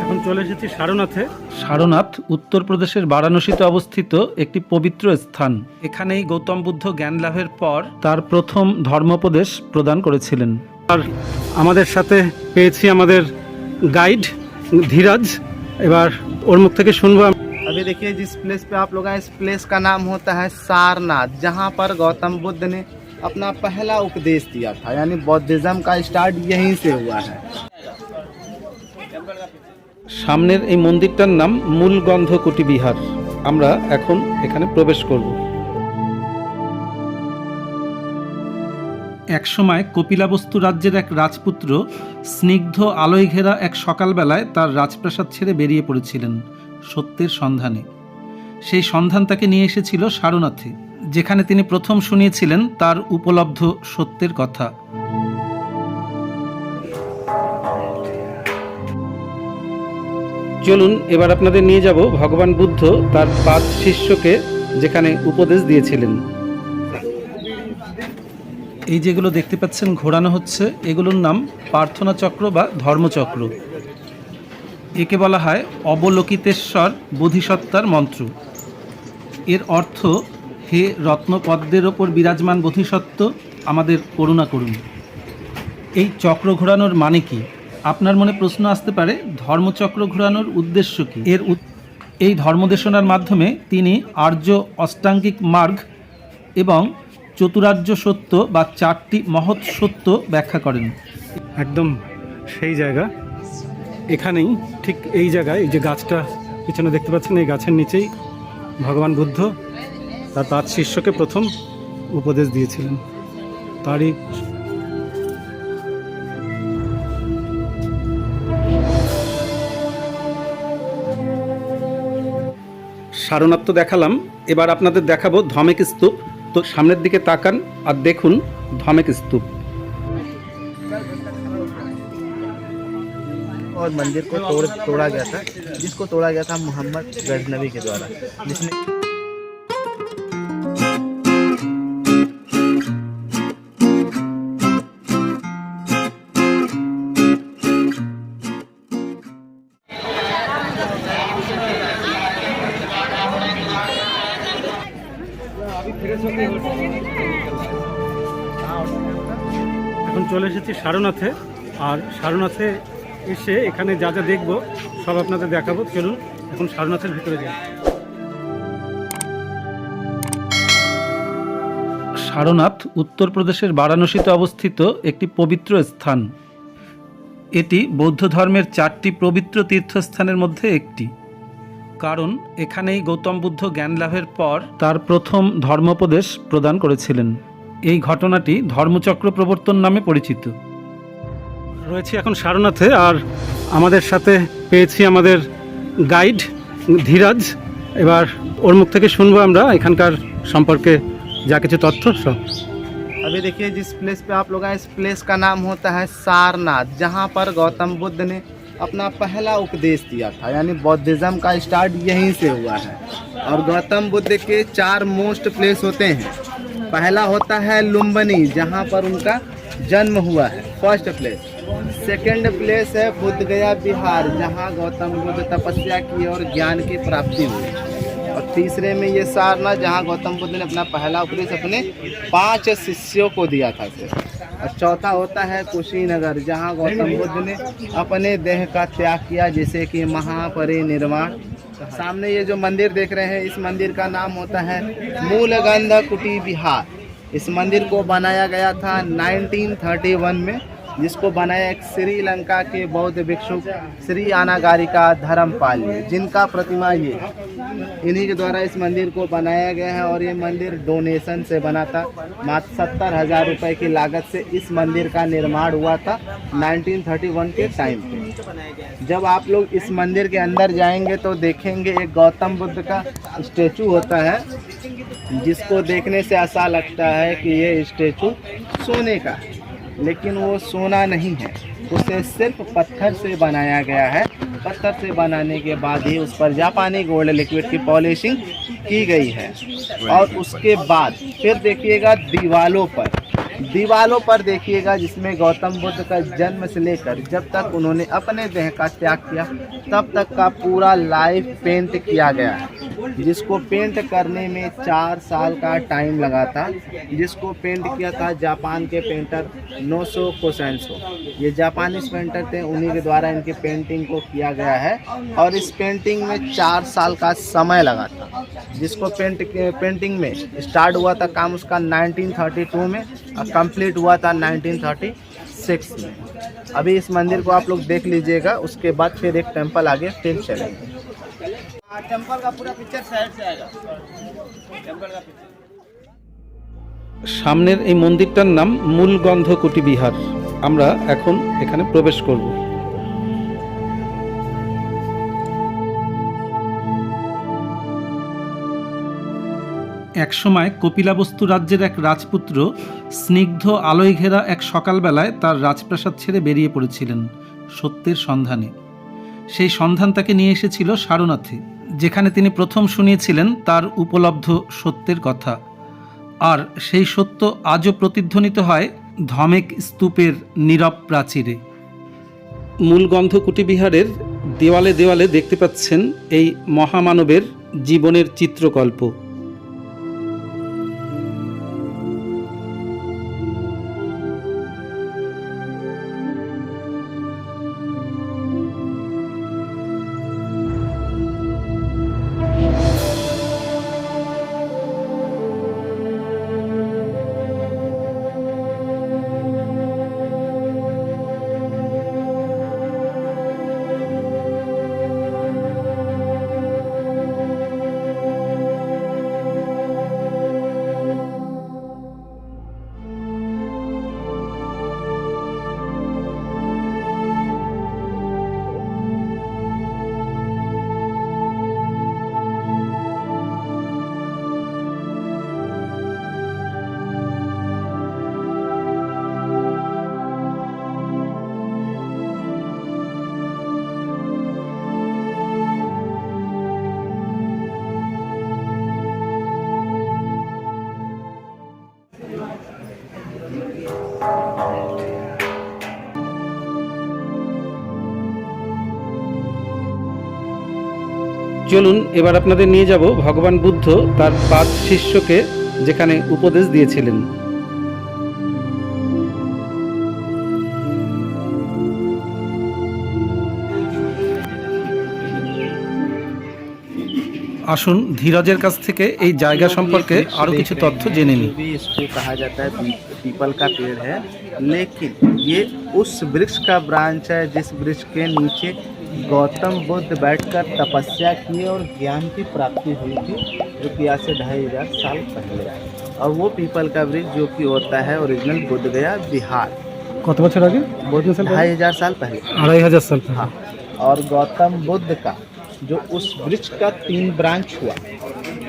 এখন চলে এসেছি সারনাথে সারনাথ উত্তরপ্রদেশের বারাণসীতে অবস্থিত একটি পবিত্র স্থান এখানেই গৌতম বুদ্ধ জ্ঞান লাভের পর তার প্রথম ধর্মোপদেশ প্রদান করেছিলেন আর আমাদের সাথে পেয়েছি আমাদের গাইড ধীরাজ এবার ওর মুখ থেকে শুনবো আম- अभी देखिए जिस प्लेस पे आप लोग आए इस प्लेस का नाम होता है सारनाथ जहाँ पर गौतम बुद्ध ने अपना पहला उपदेश दिया था यानी बौद्धिज्म का स्टार्ट यहीं से हुआ है সামনের এই মন্দিরটার নাম মূলগন্ধ কুটি বিহার আমরা এখন এখানে প্রবেশ করব। একসময় কপিলাবস্তু রাজ্যের এক রাজপুত্র স্নিগ্ধ আলোয় ঘেরা এক সকালবেলায় তার রাজপ্রাসাদ ছেড়ে বেরিয়ে পড়েছিলেন সত্যের সন্ধানে। সেই সন্ধান তাকে নিয়ে এসেছিল সারনাথে, যেখানে তিনি প্রথম শুনিয়েছিলেন তার উপলব্ধ সত্যের কথা। চলুন, এবার আপনাদের নিয়ে যাব ভগবান বুদ্ধ তার পাঁচ শিষ্যকে যেখানে উপদেশ দিয়েছিলেন। এই যেগুলো দেখতে পাচ্ছেন, ঘোরানো হচ্ছে, এগুলোর নাম প্রার্থনা চক্র বা ধর্মচক্র। একে বলা হয় অবলোকিতেশ্বর বোধিসত্তার মন্ত্র। এর অর্থ, হে রত্নপদ্মের ওপর বিরাজমান বোধিসত্ত্ব, আমাদের করুণা করুন। এই চক্র ঘোরানোর মানে কি? আপনার মনে প্রশ্ন আসতে পারে ধর্মচক্র ঘোরানোর উদ্দেশ্য কি? এর এই ধর্মদেশনার মাধ্যমে তিনি আর্য অষ্টাঙ্গিক মার্গ এবং চতুরার্য সত্য বা চারটি মহৎ সত্য ব্যাখ্যা করেন। একদম সেই জায়গা। এখানেই ঠিক এই জায়গায় এই যে গাছটা পিছনে দেখতে পাচ্ছেন এই গাছের নিচেই ভগবান বুদ্ধ তার পাঁচ শিষ্যকে প্রথম উপদেশ দিয়েছিলেন। তারই সারনাথ তো দেখালাম এবার আপনাদের দেখাবো ধমেক স্তূপ তো সামনের দিকে তাকান আর দেখুন ধমেক স্তূপ और मंदिर को तोड़ तोड़ा गया था जिसको तोड़ा गया था मोहम्मद गजनबी के द्वारा जिसने এখন চলে এসেছি সারনাথে। আর সারনাথে এসে এখানে যা যা দেখব, সব আপনাদের দেখাবো। চলুন, এখন সারনাথের ভিতরে যাই। সারনাথ উত্তরপ্রদেশের বারাণসীতে অবস্থিত একটি পবিত্র স্থান। এটি বৌদ্ধ ধর্মের চারটি পবিত্র তীর্থস্থানের মধ্যে একটি। কারণ এখানেই গৌতম বুদ্ধ জ্ঞান লাভের পর তার প্রথম ধর্মোপদেশ প্রদান করেছিলেন। এই ঘটনাটি ধর্মচক্র প্রবর্তন নামে পরিচিত রয়েছি এখন সারনাথে আর আমাদের সাথে পেয়েছি আমাদের গাইড ধীরাজ এবার ওর মুখ থেকে শুনবো আমরা এখানকার সম্পর্কে যা কিছু তথ্য সব अभी देखिए जिस प्लेस पे आप लोग आए इस प्लेस का नाम होता है सारनाथ जहाँ पर गौतम बुद्ध ने अपना पहला उपदेश दिया था यानी बौद्धिज्म का स्टार्ट यहीं से हुआ है और गौतम बुद्ध के चार मोस्ट प्लेस होते हैं पहला होता है लुम्बनी, जहाँ पर उनका जन्म हुआ है। फ़र्स्ट प्लेस सेकंड प्लेस है बुद्ध गया बिहार जहाँ गौतम बुद्ध तपस्या की और ज्ञान की प्राप्ति हुई। और तीसरे में ये सारनाथ, जहाँ गौतम बुद्ध ने अपना पहला उपदेश अपने पाँच शिष्यों को दिया था। और चौथा होता है कुशीनगर, जहाँ गौतम बुद्ध ने अपने देह का त्याग किया, जैसे कि महापरिनिर्वाण सामने ये जो मंदिर देख रहे हैं, इस मंदिर का नाम होता है मूलगंधा कुटी बिहार इस मंदिर को बनाया गया था 1931 में। जिसको बनाया एक श्रीलंका के बौद्ध भिक्षु श्री अनागारिका धर्मपाल जिनका प्रतिमा ये इन्हीं के द्वारा इस मंदिर को बनाया गया है और ये मंदिर डोनेशन से बना था। मात्र सत्तर हज़ार रुपये की लागत से इस मंदिर का निर्माण हुआ था 1931 के टाइम पे। जब आप लोग इस मंदिर के अंदर जाएँगे तो देखेंगे एक गौतम बुद्ध का स्टेचू होता है, जिसको देखने से ऐसा लगता है कि ये स्टेचू सोने का है। लेकिन वो सोना नहीं है। उसे सिर्फ़ पत्थर से बनाया गया है। पत्थर से बनाने के बाद ही उस पर जापानी गोल्ड लिक्विड की पॉलिशिंग की गई है। और उसके बाद फिर देखिएगा दीवालों पर। दीवालों पर देखिएगा जिसमें गौतम बुद्ध का जन्म से लेकर जब तक उन्होंने अपने देह का त्याग किया, तब तक का पूरा लाइफ पेंट किया गया है। जिसको पेंट करने में चार साल का टाइम लगा था, जिसको पेंट किया था जापान के पेंटर नोसो कोसेंसो। ये जापानीज पेंटर थे, उन्हीं के द्वारा इनकी पेंटिंग को किया गया है। और इस पेंटिंग में चार साल का समय लगा था। जिसको पेंट पेंटिंग में स्टार्ट हुआ था काम उसका 1932 में, और कंप्लीट हुआ था 1936 में। अभी इस मंदिर को आप लोग देख लीजिएगा, उसके बाद फिर एक टेंपल आगे फिर चलेंगे। टेंपल का पूरा पिक्चर साइड से आएगा टेंपल का पिक्चर সামনের এই মন্দিরটার নাম মূলগন্ধ কুটি বিহার আমরা এখন এখানে প্রবেশ করব একসময় কপিলাবস্তু রাজ্যের এক রাজপুত্র স্নিগ্ধ আলোয় ঘেরা এক সকালবেলায় তার রাজপ্রাসাদ ছেড়ে বেরিয়ে পড়েছিলেন সত্যের সন্ধানে সেই সন্ধান তাকে নিয়ে এসেছিল সারনাথে যেখানে তিনি প্রথম শুনিয়েছিলেন তার উপলব্ধ সত্যের কথা। আর সেই সত্য আজও প্রতিধ্বনিত হয় ধমেক স্তূপের নীরব প্রাচীরে। মূল গন্ধকুটি বিহারের দেওয়ালে দেওয়ালে দেখতে পাচ্ছেন এই মহামানবের জীবনের চিত্রকল্প। চলুন এবার আপনাদের নিয়ে যাব ভগবান বুদ্ধ তার পাঁচ শিষ্যকে যেখানে উপদেশ দিয়েছিলেন আসুন ধীরজের কাছ থেকে এই জায়গা সম্পর্কে আরো কিছু তথ্য জেনে নিই भी इसको कहा जाता है पी- पीपल का पेड़ है लेकिन ये उस वृक्ष का ब्रांच है जिस वृक्ष के नीचे गौतम बुद्ध बैठकर तपस्या किए और ज्ञान की प्राप्ति हुई थी जो कि आज से ढाई हज़ार साल पहले। और वो पीपल का ब्रिज जो कि होता है ओरिजिनल बुद्ध गया बिहार। कत ढाई हज़ार साल पहले। ढाई हज़ार साल हाँ। और गौतम बुद्ध का जो उस ब्रिज का तीन ब्रांच हुआ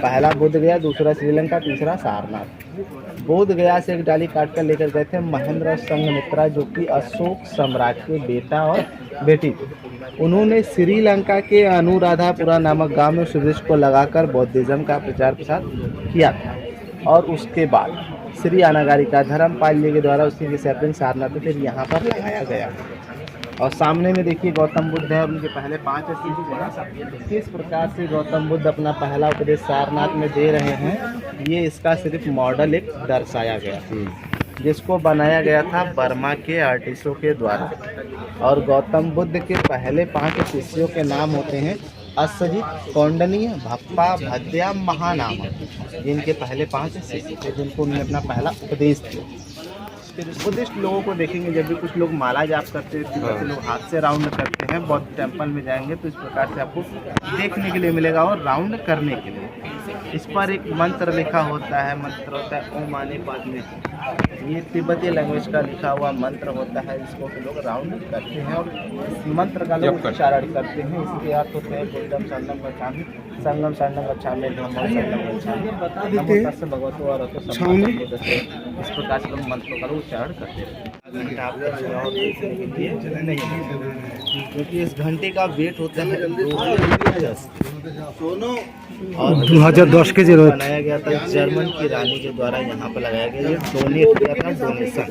पहला बुद्ध गया, दूसरा श्रीलंका, तीसरा सारनाथ। बोध गया से एक डाली काट कर लेकर गए थे महेंद्र संघमित्रा, जो कि अशोक सम्राट के बेटा और बेटी। थे उन्होंने श्रीलंका के अनुराधापुरा नामक गाँव में उस को लगाकर बौद्धिज्म का प्रचार प्रसार किया था। और उसके बाद श्री अनागारी का धर्मपाल जी के द्वारा उसी के सैपलिंग सारनाथ फिर यहाँ पर लगाया गया। और सामने में देखिए गौतम बुद्ध है उनके पहले पाँच शिष्य किस प्रकार से गौतम बुद्ध अपना पहला उपदेश सारनाथ में दे रहे हैं ये इसका सिर्फ़ मॉडल एक दर्शाया गया। जिसको बनाया गया था बर्मा के आर्टिस्टों के द्वारा। और गौतम बुद्ध के पहले पाँच शिष्यों के नाम होते हैं असजित कौंडनीय भप्पा भद्या महानाम। जिनके पहले पाँच शिष्य थे जिनको उन्होंने अपना पहला उपदेश दिया। फिर बुद्धिस्ट लोगों को देखेंगे जब भी कुछ लोग माला जाप करते हैं फिर कुछ लोग हाथ से राउंड करते हैं बौद्ध टेंपल में जाएँगे तो इस प्रकार से आपको देखने के लिए मिलेगा और राउंड करने के लिए। इस पर एक मंत्र लिखा होता है मंत्र होता है ओम आने पादने। ये तिब्बती लैंग्वेज का लिखा हुआ मंत्र होता है जिसको कि लोग राउंड करते हैं और इस मंत्र का लोग उच्चारण करते हैं। इसके अर्थ होते हैं बुद्धम संगम गच्छामि संगम शरणम गच्छामि धम्मम शरणम गच्छामि। नमो तस्य भगवतो अरहतो सम्मा सम्बुद्धस्से। इस प्रकार से लोग मंत्रों का चार करते रहते के है क्योंकि इस घंटे का वेट होता है दो और 2010 के ज़रूरत। बनाया गया था जर्मन की रानी के द्वारा यहाँ पर लगाया गया। ये डोनेट किया था डोनेशन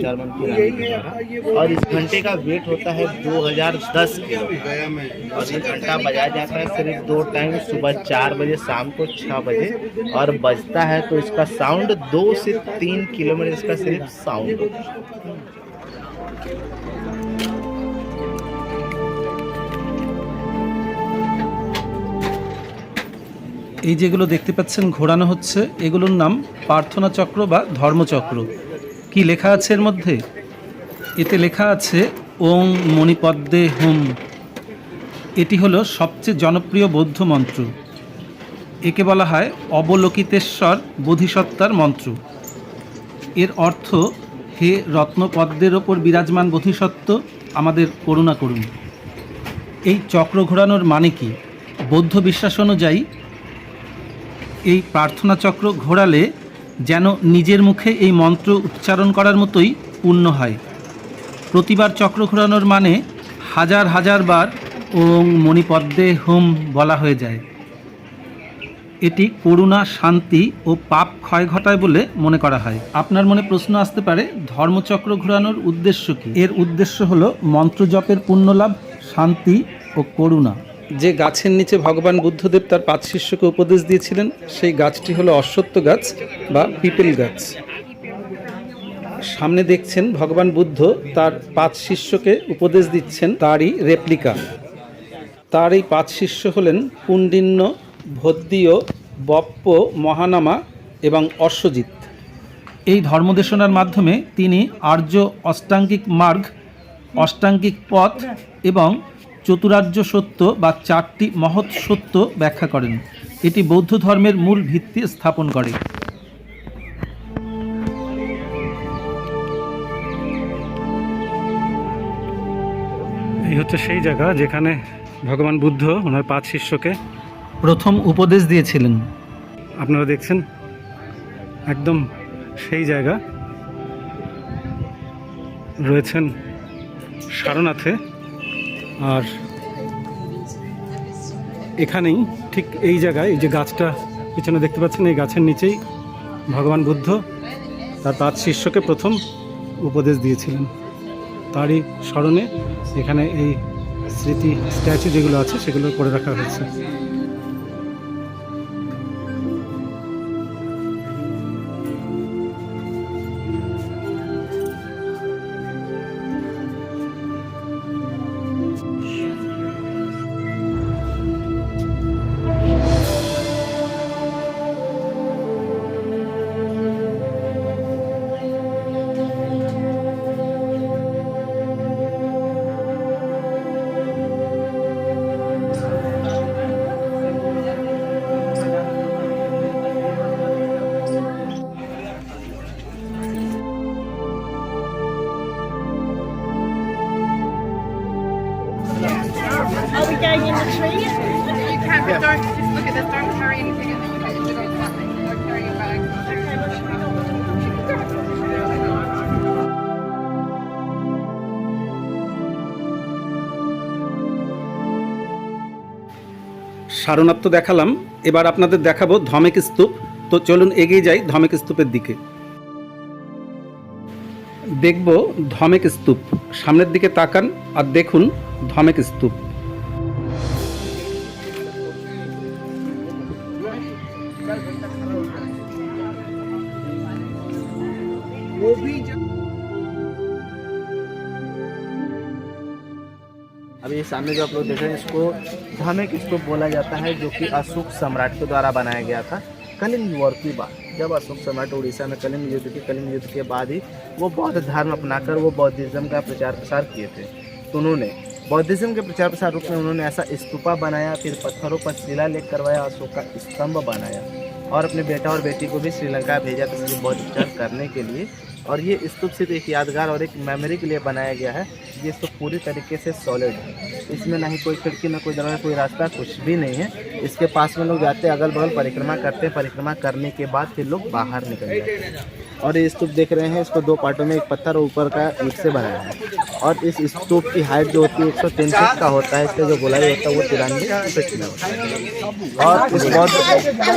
जर्मन की रानी के द्वारा। और इस घंटे का वेट होता है 2010 किलो और ये घंटा बजाया जाता है सिर्फ़ दो टाइम सुबह चार बजे शाम को छः बजे। और बजता है तो इसका साउंड दो से तीन किलोमीटर इसका सिर्फ़ साउंड होता है এই যেগুলো দেখতে পাচ্ছেন ঘোরানো হচ্ছে, এগুলোর নাম প্রার্থনা চক্র বা ধর্মচক্র। কি লেখা আছে এর মধ্যে? এতে লেখা আছে, ওং মণিপদ্মে হুম। এটি হলো সবচেয়ে জনপ্রিয় বৌদ্ধ মন্ত্র। একে বলা হয় অবলোকিতেশ্বর বোধিসত্তার মন্ত্র। এর অর্থ হে রত্নপদ্মের ওপর বিরাজমান বোধিসত্ত্ব আমাদের করুণা করুন। এই চক্র ঘোরানোর মানে কি? বৌদ্ধ বিশ্বাস অনুযায়ী এই প্রার্থনা চক্র ঘোরালে যেন নিজের মুখে এই মন্ত্র উচ্চারণ করার মতোই পূর্ণ হয়। প্রতিবার চক্র ঘোরানোর মানে হাজার হাজার বার ওং মণিপদ্মে হোম বলা হয়ে যায়। এটি করুণা, শান্তি ও পাপ ক্ষয় ঘটায় বলে মনে করা হয়। আপনার মনে প্রশ্ন আসতে পারে, ধর্মচক্র ঘোরানোর উদ্দেশ্য কি? এর উদ্দেশ্য হলো মন্ত্র জপের পুণ্যলাভ, শান্তি ও করুণা। যে গাছের নিচে ভগবান বুদ্ধদেব তার পাঁচ শিষ্যকে উপদেশ দিয়েছিলেন, সেই গাছটি হলো অশ্বত্থ গাছ বা পিপেল গাছ। সামনে দেখছেন, ভগবান বুদ্ধ তার পাঁচ শিষ্যকে উপদেশ দিচ্ছেন, তারই রেপ্লিকা তার এই পাঁচ শিষ্য হলেন পুণ্ডিন্য ভদ্দীয় বপ্প মহানামা এবং অশ্বজিৎ। এই ধর্মদেশনার মাধ্যমে তিনি আর্য অষ্টাঙ্গিক মার্গ অষ্টাঙ্গিক পথ এবং চতুরার্য সত্য বা চারটি মহৎ সত্য ব্যাখ্যা করেন। এটি বৌদ্ধ ধর্মের মূল ভিত্তি স্থাপন করে। এই হচ্ছে সেই জায়গা যেখানে ভগবান বুদ্ধ ওনার পাঁচ শিষ্যকে প্রথম উপদেশ দিয়েছিলেন। আপনারা দেখছেন? একদম সেই জায়গা। রয়েছেন সারনাথে। আর এখানেই ঠিক এই জায়গায় যে গাছটা পিছনে দেখতে পাচ্ছেন, এই গাছের নিচেই ভগবান বুদ্ধ তার পাঁচ শিষ্যকে প্রথম উপদেশ দিয়েছিলেন। তারই স্মরণে এখানে এই স্মৃতি স্ট্যাচু যেগুলো আছে সেগুলো করে রাখা হয়েছে। তো দেখালাম, এবার আপনাদের দেখাবো ধমেক স্তূপ। তো চলুন এগিয়ে যাই ধমেক স্তূপের দিকে। দেখব ধমেক স্তূপ, সামনের দিকে তাকান আর দেখুন ধমেক স্তূপ। अभी ये सामने जो आप लोग देख रहे हैं, इसको धामिक स्तूप बोला जाता है, जो कि अशोक सम्राट के द्वारा बनाया गया था। कलिंग वॉर की बात। जब अशोक सम्राट उड़ीसा में कलिंग युद्ध की, कलिंग युद्ध के बाद ही वो बौद्ध धर्म अपनाकर वो बौद्धिज्म का प्रचार प्रसार किए थे। तो उन्होंने बौद्धिज्म के प्रचार प्रसार रूप में उन्होंने ऐसा स्तूपा बनाया, फिर पत्थरों पर शिलालेख करवाया अशोक का स्तंभ बनाया और अपने बेटा और बेटी को भी श्रीलंका भेजा था इसलिए बौद्ध प्रचार करने के लिए और ये स्तूप सिर्फ़ एक यादगार और एक मेमोरी के लिए बनाया गया है। ये स्तूप पूरी तरीके से सॉलिड है। इसमें ना ही कोई खिड़की, ना कोई दरवाज़ा, कोई रास्ता, कुछ भी नहीं है। इसके पास में लोग जाते हैं अगल बगल परिक्रमा करते हैं। परिक्रमा करने के बाद फिर लोग बाहर निकल जाते हैं। और ये स्तूप देख रहे हैं इसको दो पार्टों में एक पत्थर ऊपर का ईट से बनाया है। और इस स्तूप की हाइट जो होती है एक सौ तीन फीट का होता है इसका जो गोलाई होता है वो तिरानवे फीट में होता है। और इस बौद्ध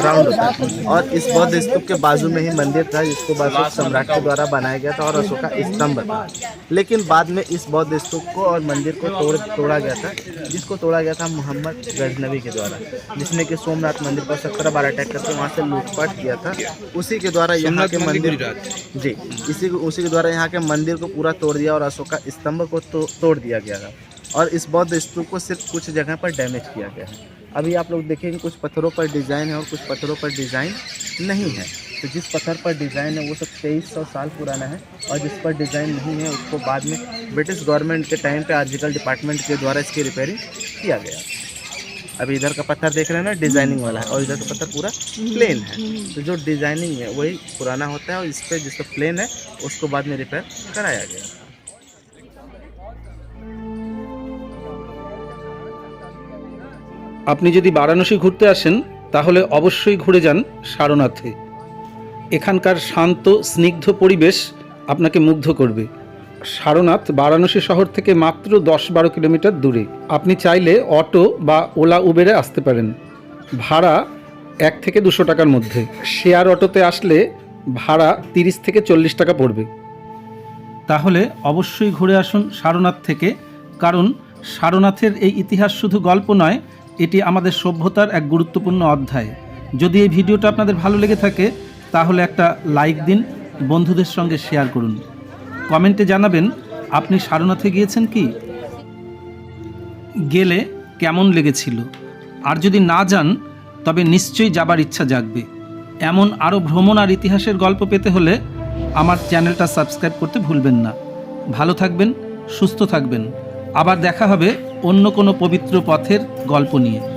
राउंड होता है। और इस बौद्ध स्तूप के बाजू में ही मंदिर था जिसको अशोक सम्राट के द्वारा बनाया गया था और अशोक का स्तंभ था। लेकिन बाद में इस बौद्ध स्तूप को और मंदिर को तोड़ तोड़ा गया था जिसको तोड़ा गया था मोहम्मद गजनवी के द्वारा जिसने कि सोमनाथ मंदिर पर सत्रह बार अटैक करके वहाँ से लूटपाट किया था। उसी के द्वारा यहाँ के मंदिर जी इसी उसी के द्वारा यहाँ के मंदिर को पूरा तोड़ दिया और अशोक स्तंभ को तो, तोड़ दिया गया था। और इस बौद्ध स्तूप को सिर्फ़ कुछ जगह पर डैमेज किया गया है। अभी आप लोग देखेंगे कुछ पत्थरों पर डिज़ाइन है और कुछ पत्थरों पर डिज़ाइन नहीं है। तो जिस पत्थर पर डिज़ाइन है वो सब तेईस सौ साल पुराना है और जिस पर डिज़ाइन नहीं है उसको बाद में ब्रिटिश गवर्नमेंट के टाइम पे आर्टिकल डिपार्टमेंट के द्वारा इसकी रिपेयरिंग किया गया। अभी इधर का पत्थर देख रहे हैं ना डिजाइनिंग वाला है और इधर का पत्थर पूरा प्लेन है तो जो डिजाइनिंग है वही पुराना होता है और इस पर जिसका प्लेन है उसको बाद में रिपेयर कराया गया আপনি যদি বারাণসী ঘুরতে আসেন তাহলে অবশ্যই ঘুরে যান সারনাথে এখানকার শান্ত স্নিগ্ধ পরিবেশ আপনাকে মুগ্ধ করবে সারনাথ বারাণসী শহর থেকে মাত্র দশ বারো কিলোমিটার দূরে। আপনি চাইলে অটো বা ওলা উবেরে আসতে পারেন। ভাড়া এক থেকে দুশো টাকার মধ্যে। শেয়ার অটোতে আসলে ভাড়া তিরিশ থেকে চল্লিশ টাকা পড়বে। তাহলে অবশ্যই ঘুরে আসুন সারনাথ থেকে, কারণ সারনাথের এই ইতিহাস শুধু গল্প নয়, এটি আমাদের সভ্যতার এক গুরুত্বপূর্ণ অধ্যায়। যদি এই ভিডিওটা আপনাদের ভালো লেগে থাকে, তাহলে একটা লাইক দিন, বন্ধুদের সঙ্গে শেয়ার করুন। কমেন্টে জানাবেন, আপনি সারনাথে গিয়েছেন কি? গেলে কেমন লেগেছিল? আর যদি না যান, তবে নিশ্চয়ই যাবার ইচ্ছা জাগবে। এমন আরও ভ্রমণ আর ইতিহাসের গল্প পেতে হলে আমার চ্যানেলটা সাবস্ক্রাইব করতে ভুলবেন না। ভালো থাকবেন, সুস্থ থাকবেন। আবার দেখা হবে অন্য কোনো পবিত্র পথের গল্প নিয়ে।